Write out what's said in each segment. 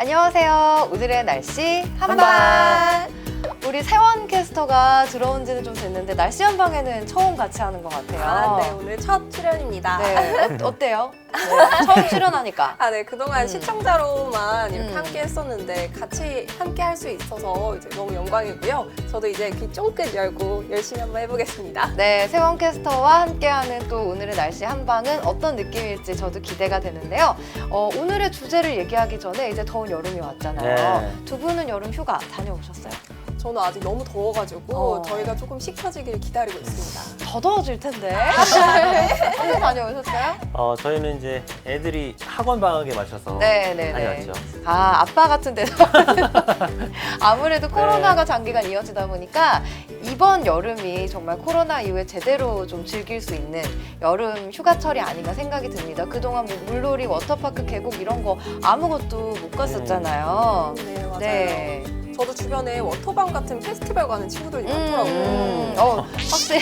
안녕하세요. 오늘의 날씨 한방. 우리 세원 캐스터가 들어온 지는 좀 됐는데 날씨 한방에는 처음 같이 하는 것 같아요. 아, 네, 오늘 첫 출연입니다. 네, 어, 때요 처음 출연하니까. 아, 네, 그동안 음. 시청자로만 이렇게 음. 함께 했었는데 같이 함께 할 수 있어서 이제 너무 영광이고요. 저도 이제 귀 쫑긋 열고 열심히 한번 해보겠습니다. 네, 세원 캐스터와 함께하는 또 오늘의 날씨 한방은 어떤 느낌일지 저도 기대가 되는데요. 어, 오늘의 주제를 얘기하기 전에 이제 더운 여름이 왔잖아요. 네. 두 분은 여름 휴가 다녀오셨어요? 저는 아직 너무 더워가지고 어. 저희가 조금 식혀지길 기다리고 있습니다. 더 더워질 텐데. 언제 다녀오셨어요? 어, 저희는 이제 애들이 학원 방학에 맞춰서 네, 네, 네. 다녀왔죠. 아, 아빠 같은 데서. 아무래도 네. 코로나가 장기간 이어지다 보니까 이번 여름이 정말 코로나 이후에 제대로 좀 즐길 수 있는 여름 휴가철이 아닌가 생각이 듭니다. 그동안 뭐 물놀이, 워터파크, 계곡 이런 거 아무것도 못 갔었잖아요. 네, 맞아요. 네. 저도 주변에 워터밤 같은 페스티벌 가는 친구들이 많더라고요. 음, 어, 확실히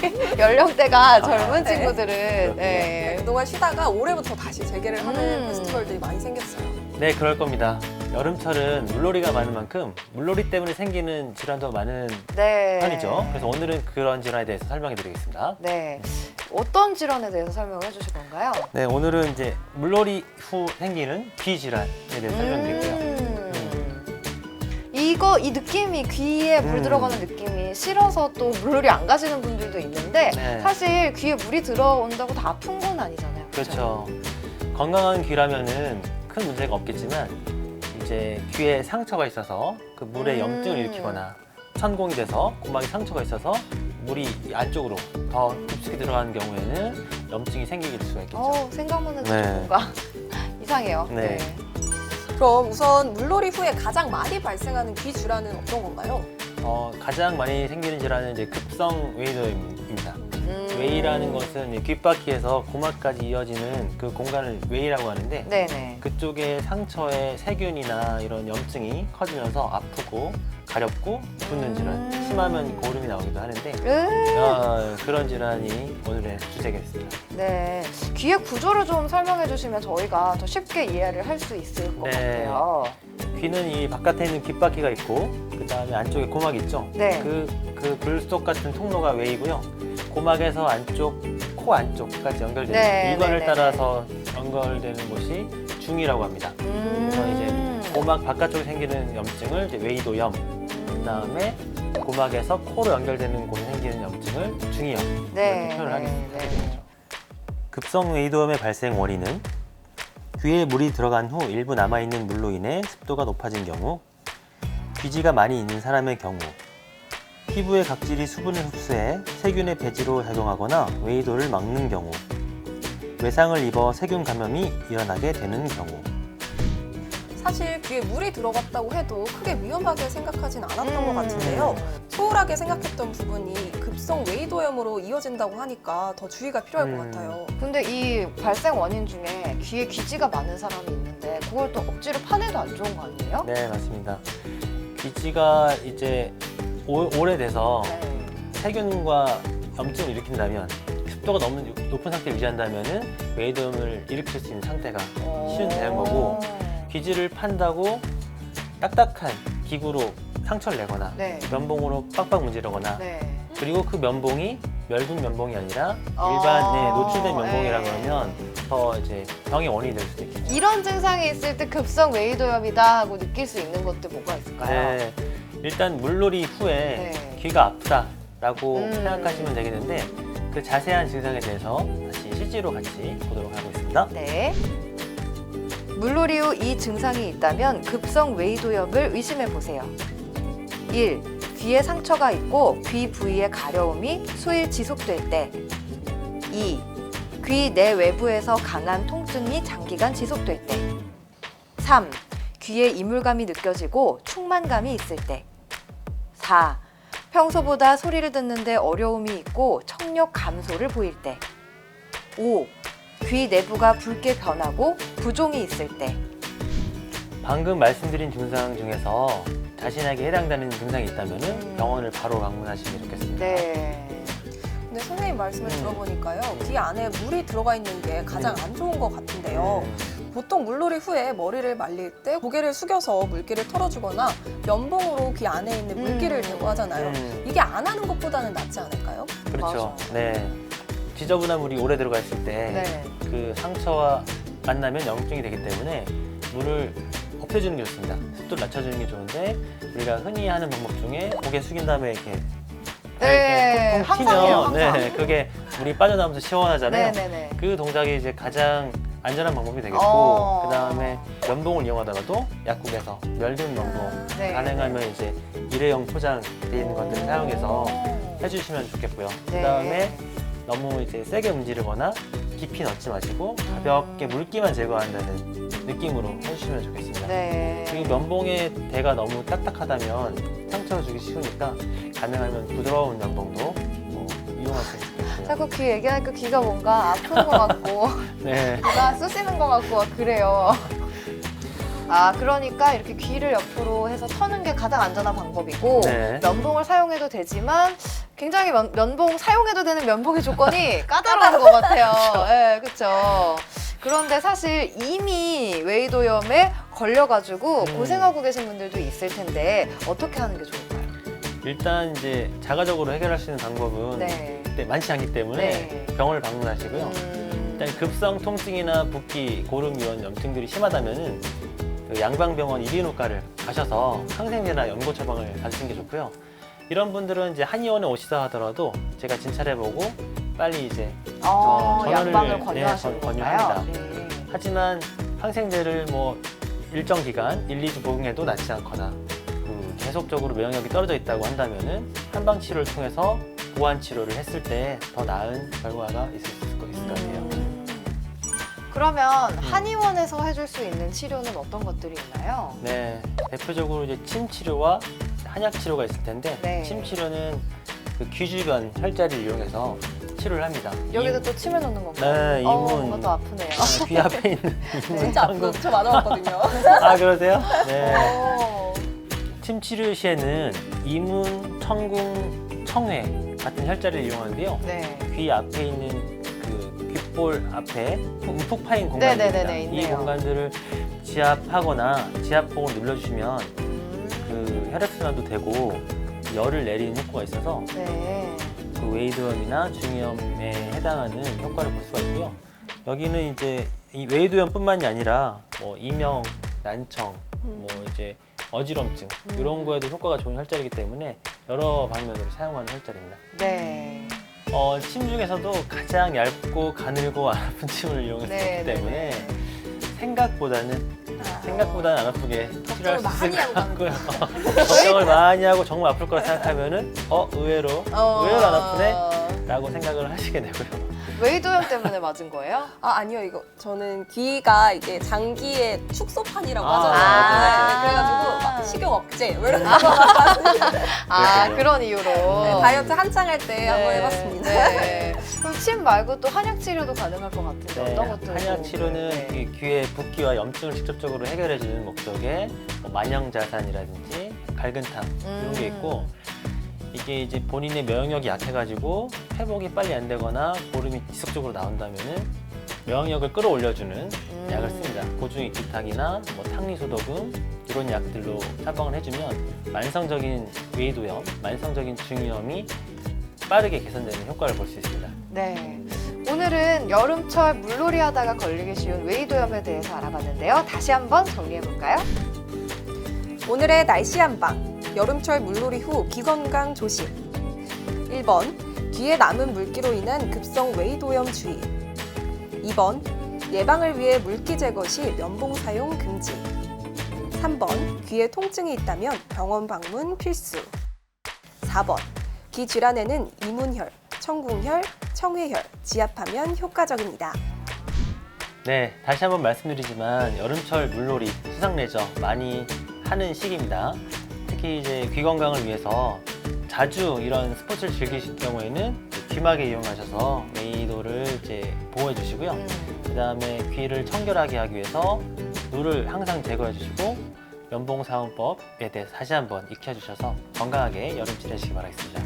연령대가 젊은 네. 친구들은 네, 네. 그동안 쉬다가 올해부터 다시 재개를 하는 음. 페스티벌들이 많이 생겼어요. 네, 그럴 겁니다. 여름철은 물놀이가 많은 만큼 물놀이 때문에 생기는 질환도 많은 네. 편이죠. 그래서 오늘은 그런 질환에 대해서 설명해 드리겠습니다. 네. 어떤 질환에 대해서 설명을 해주실 건가요? 네, 오늘은 이제 물놀이 후 생기는 귀 질환에 대해서 설명드릴게요. 음. 이거 이 느낌이 귀에 물 음. 들어가는 느낌이 싫어서 또 물놀이 안 가시는 분들도 있는데 네. 사실 귀에 물이 들어온다고 다 아픈 건 아니잖아요. 그렇죠. 건강한 귀라면은 큰 문제가 없겠지만 이제 귀에 상처가 있어서 그 물에 음. 염증을 일으키거나 천공이 돼서 고막에 상처가 있어서 물이 안쪽으로 더 깊숙이 들어가는 경우에는 염증이 생길 수가 있겠죠. 어, 생각만 해도 네. 좀 뭔가 이상해요. 네. 그럼 우선 물놀이 후에 가장 많이 발생하는 귀 질환은 어떤 건가요? 어, 가장 많이 생기는 질환은 이제 급성 웨이더입니다. 음. 웨이라는 것은 이제 귓바퀴에서 고막까지 이어지는 그 공간을 웨이라고 하는데 네네. 그쪽에 상처에 세균이나 이런 염증이 커지면서 아프고 가렵고 붓는 질환, 음. 심하면 고름이 나오기도 하는데 으, 어, 그런 질환이 오늘의 주제겠습니다. 네. 귀의 구조를 좀 설명해 주시면 저희가 더 쉽게 이해를 할 수 있을 것 네. 같아요. 귀는 이 바깥에 있는 귓바퀴가 있고 그 다음에 안쪽에 고막이 있죠. 네. 그, 그 불속 같은 통로가 웨이고요. 고막에서 안쪽, 코 안쪽까지 연결되는 네, 일관을 네, 네, 따라서 연결되는 곳이 중이라고 합니다. 음. 그래서 이제 고막 바깥쪽에 생기는 염증을 이제 웨이도염, 그 다음에 고막에서 코로 연결되는 곳에 생기는 염증을 중이염 네, 이렇게 표현을 하겠습니다. 네, 네. 급성 웨이도염의 발생 원인은 귀에 물이 들어간 후 일부 남아있는 물로 인해 습도가 높아진 경우, 귀지가 많이 있는 사람의 경우, 피부의 각질이 수분을 흡수해 세균의 배지로 작용하거나 웨이도를 막는 경우, 외상을 입어 세균 감염이 일어나게 되는 경우. 사실 귀에 물이 들어갔다고 해도 크게 위험하게 생각하진 않았던 음. 것 같은데요. 소홀하게 생각했던 부분이 급성 웨이도염으로 이어진다고 하니까 더 주의가 필요할 음. 것 같아요. 근데 이 발생 원인 중에 귀에 귀지가 많은 사람이 있는데 그걸 또 억지로 파내도 안 좋은 거 아니에요? 네, 맞습니다. 귀지가 이제 오, 오래돼서 네. 세균과 염증을 일으킨다면 습도가 너무 높은 상태를 유지한다면 은 웨이드염을 일으킬 수 있는 상태가 쉬운 되는 거고 귀지를 판다고 딱딱한 기구로 상처를 내거나 네. 면봉으로 빡빡 문지르거나 네. 그리고 그 면봉이 멸균 면봉이 아니라 아. 일반 네, 노출된 면봉이라고 네. 하면 더 이제 병의 원인이 될 수도 있겠죠. 이런 증상이 있을 때 급성 웨이도염이다 하고 느낄 수 있는 것들 뭐가 있을까요? 네, 일단 물놀이 후에 네. 귀가 아프다라고 음. 생각하시면 되겠는데 그 자세한 증상에 대해서 다시 실제로 같이 보도록 하고 있습니다. 네. 물놀이 후 이 증상이 있다면 급성 웨이도염을 의심해 보세요. 1. 귀에 상처가 있고 귀 부위에 가려움이 수일 지속될 때. 2. 귀 내 외부에서 강한 통증이 장기간 지속될 때. 3. 귀에 이물감이 느껴지고 충만감이 있을 때. 4. 평소보다 소리를 듣는데 어려움이 있고 청력 감소를 보일 때. 5. 귀 내부가 붉게 변하고 부종이 있을 때. 방금 말씀드린 증상 중에서 자신에게 해당되는 증상이 있다면 음. 병원을 바로 방문하시면 좋겠습니다. 네. 근데 선생님 말씀을 음. 들어보니까요. 귀 안에 물이 들어가 있는 게 가장 음. 안 좋은 것 같은데요. 음, 보통 물놀이 후에 머리를 말릴 때 고개를 숙여서 물기를 털어주거나 면봉으로 귀 안에 있는 물기를 음. 제거하잖아요. 음, 이게 안 하는 것보다는 낫지 않을까요? 그렇죠. 맞아. 네. 지저분한 물이 오래 들어가 있을 때 네. 그 상처와 만나면 염증이 되기 때문에 물을 없애주는 게 좋습니다. 습도를 낮춰주는 게 좋은데 우리가 흔히 하는 방법 중에 고개 숙인 다음에 이렇게 네, 이렇게 통통 항상 해요, 튀면 항상. 네, 그게 물이 빠져나오면서 시원하잖아요. 네 네 네. 그 동작이 이제 가장 안전한 방법이 되겠고 어. 그 다음에 면봉을 이용하더라도 약국에서 멸균 면봉 네. 가능하면 이제 일회용 포장돼 있는 것들을 사용해서 오. 해주시면 좋겠고요. 네. 그 다음에 너무 이제 세게 문지르거나 깊이 넣지 마시고 가볍게 음. 물기만 제거한다는 느낌으로 해주시면 좋겠습니다. 네. 그리고 면봉의 대가 너무 딱딱하다면 상처를 주기 쉬우니까 가능하면 부드러운 면봉도 뭐 이용하시면 좋겠고요. 자꾸 귀 얘기하니까 귀가 뭔가 아픈 것 같고 네. 귀가 쑤시는 것 같고 막 그래요. 아 그러니까 이렇게 귀를 옆으로 해서 터는 게 가장 안전한 방법이고 네. 면봉을 사용해도 되지만 굉장히 면, 면봉 사용해도 되는 면봉의 조건이 까다로운 것 같아요. 예, 그렇죠. 그런데 사실 이미 웨이도염에 걸려가지고 음. 고생하고 계신 분들도 있을 텐데 어떻게 하는 게 좋을까요? 일단 이제 자가적으로 해결할 수 있는 방법은 네. 그때 많지 않기 때문에 네. 병원을 방문하시고요. 음, 일단 급성 통증이나 붓기, 고름 이런 염증들이 심하다면은 그 양방병원 이비인후과를 가셔서 항생제나 연고 처방을 받으시는 게 좋고요. 이런 분들은 이제 한의원에 오시다 하더라도 제가 진찰해보고 빨리 이제 어, 저- 전원을, 네, 권유하시는 권- 건가요? 권유합니다. 네. 하지만 항생제를 뭐 일정 기간 1, 2주 복용해도 낫지 않거나 그 계속적으로 면역력이 떨어져 있다고 한다면은 한방 치료를 통해서 보완 치료를 했을 때 더 나은 결과가 있을 수 있을 것 같아요. 음. 그러면 한의원에서 해줄 수 있는 치료는 어떤 것들이 있나요? 네, 대표적으로 이제 침 치료와 한약 치료가 있을 텐데 네. 침 치료는 그 귀 주변 혈자리를 이용해서 치료를 합니다. 여기도 이- 또 침을 넣는 건가요? 네, 어, 이문 뭔가 더 아프네요. 아, 귀 앞에 있는 이문 진짜. 아프죠? 저 맞아봤거든요. 아 그러세요? 네. 어. 침 치료 시에는 이문, 청궁, 청회 같은 혈자리를 이용하는데요. 네. 귀 앞에 있는 그 귓볼 앞에 움푹 파인 네네네네, 공간들입니다. 이 있네요. 공간들을 지압하거나 지압봉을 눌러주시면 음, 그 혈액순환도 되고 열을 내리는 효과가 있어서 네. 그 웨이드염이나 중이염에 해당하는 효과를 볼 수가 있고요. 여기는 이제 이 웨이드염뿐만이 아니라 뭐 이명, 난청, 뭐 이제 어지럼증 음. 이런 거에도 효과가 좋은 혈자리이기 때문에 여러 방면으로 사용하는 혈자리입니다. 네. 어, 침 중에서도 가장 얇고 가늘고 안 아픈 침을 이용했기 네, 네, 때문에 네. 생각보다는 아. 생각보다는 안 아프게 치료할 수 걱정을 있을 많이 것 하고 같고요. 걱정을 많이 하고 정말 아플 거라 생각하면은 어 의외로 어, 의외로 안 아프네 라고 생각을 하시게 되고요. 웨이도염 때문에 맞은 거예요? 아 아니요 이거 저는 귀가 이게 장기의 축소판이라고 아, 하잖아요. 아. 네, 그래가지고 막 식욕 억제 뭐 이런 거 아, 그랬군요. 그런 이유로. 네, 다이어트 한창 할 때 한번 네, 해봤습니다. 네. 그럼 침 말고 또 한약 치료도 가능할 것 같은데 네, 어떤 것들? 한약 치료는 네. 이 귀의 붓기와 염증을 직접적으로 해결해주는 목적의 뭐 만영자산이라든지 갈근탕 이런 게 음. 있고 이게 이제 본인의 면역력이 약해가지고 회복이 빨리 안 되거나 보름이 지속적으로 나온다면은 면역력을 끌어올려주는 음. 약을 씁니다. 고중익 기탁이나 뭐 탕리소독음 이런 약들로 처방을 해주면 만성적인 웨이도염, 만성적인 중이염이 빠르게 개선되는 효과를 볼 수 있습니다. 네. 오늘은 여름철 물놀이 하다가 걸리기 쉬운 웨이도염에 대해서 알아봤는데요. 다시 한번 정리해 볼까요? 오늘의 날씨 한방 여름철 물놀이 후 귀 건강 조심 1번 귀에 남은 물기로 인한 급성 웨이도염 주의 2번 예방을 위해 물기 제거 시 면봉 사용 금지 3번 귀에 통증이 있다면 병원 방문 필수 4번 귀 질환에는 이문혈, 청궁혈, 청회혈 지압하면 효과적입니다. 네, 다시 한번 말씀드리지만 여름철 물놀이, 수상 레저 많이 하는 시기입니다. 특히 이제 귀 건강을 위해서 자주 이런 스포츠를 즐기실 경우에는 귀마개 이용하셔서 웨이도를 이제 보호해 주시고요. 음. 그 다음에 귀를 청결하게 하기 위해서 물을 항상 제거해 주시고 면봉 사용법에 대해서 다시 한번 익혀 주셔서 건강하게 여름 지내시기 바라겠습니다.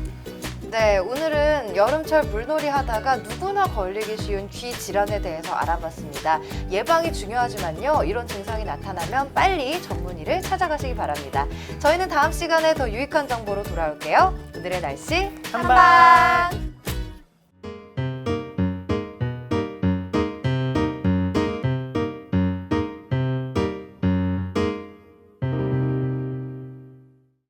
네, 오늘은 여름철 물놀이 하다가 누구나 걸리기 쉬운 귀 질환에 대해서 알아봤습니다. 예방이 중요하지만요, 이런 증상이 나타나면 빨리 전문의를 찾아가시기 바랍니다. 저희는 다음 시간에 더 유익한 정보로 돌아올게요. 오늘의 날씨 한방!